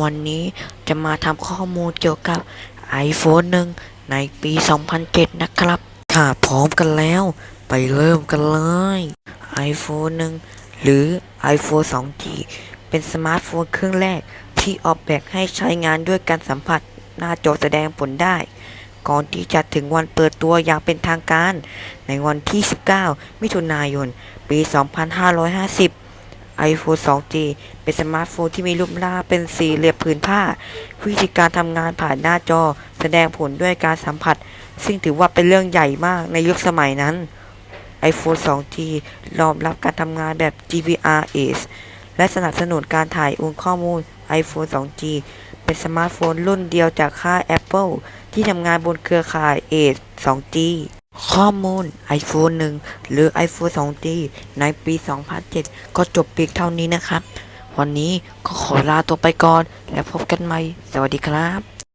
วันนี้จะมาทำข้อมูลเกี่ยวกับ iPhone 1 ในปี 2007 นะครับ ถ้าพร้อมกันแล้ว ไปเริ่มกันเลย iPhone 1 หรือ iPhone 2G เป็นสมาร์ทโฟนเครื่องแรกที่ออกแบบให้ใช้งานด้วยการสัมผัสหน้าจอแสดงผลได้ ก่อนที่จะถึงวันเปิดตัวอย่างเป็นทางการ ในวันที่ 19 มิถุนายน ปี 2550 iPhone 2G เป็นสมาร์ทโฟนที่มีรูปร่างเป็นสี่เหลี่ยมผืนผ้า วิธีการทำงานผ่านหน้าจอ แสดงผลด้วยการสัมผัส ซึ่งถือว่าเป็นเรื่องใหญ่มากในยุคสมัยนั้น iPhone 2G รองรับการทำงานแบบ GPRS และสนับสนุนการถ่ายโอนข้อมูล iPhone 2G เป็นสมาร์ทโฟนรุ่นเดียวจากค่าย Apple ที่ทำงานบนเครือข่าย a 2G ข้อมูล iPhone 1 หรือ iPhone 2G ในปี 2007 ก็จบเพียงเท่านี้นะครับ วันนี้ก็ขอลาตัวไปก่อน แล้วพบกันใหม่ สวัสดีครับ